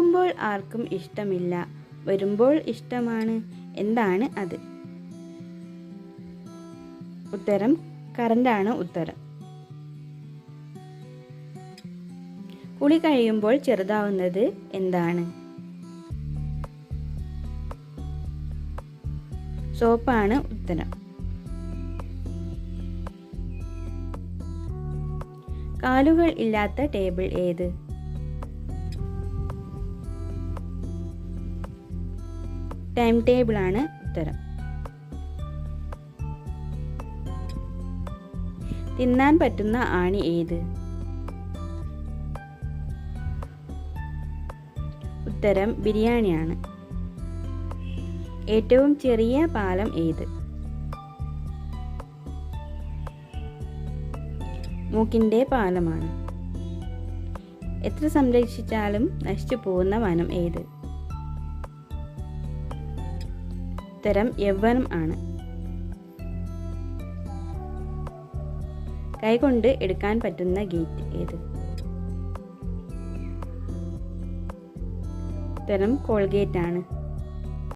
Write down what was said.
പോകുമ്പോൾ ആർക്കും ഇഷ്ടമില്ല. വരുമ്പോൾ ഇഷ്ടമാണ്. എന്താണ് അത്? ഉത്തരം കറണ്ടാണ് ഉത്തരം. കുളി കഴിയുമ്പോൾ ചെറുതാവുന്നത് എന്താണ്? സോപ്പാണ് ഉത്തരം. കാലുകൾ ഇല്ലാത്ത ടേബിൾ ഏത്? ടൈം ടേബിളാണ് ഉത്തരം. തിന്നാൻ പറ്റുന്ന ആണി ഏത്? ഉത്തരം ബിരിയാണിയാണ്. ഏറ്റവും ചെറിയ പാലം ഏത്? മൂക്കിന്റെ പാലമാണ്. എത്ര സംരക്ഷിച്ചാലും നശിച്ചു പോകുന്ന വനം ഏത്? ഉത്തരം യൗവനം ആണ്. കൈകൊണ്ട് എടുക്കാൻ പറ്റുന്ന ഗേറ്റ് ഏത്? ഉത്തരം കോൾഗേറ്റ് ആണ്.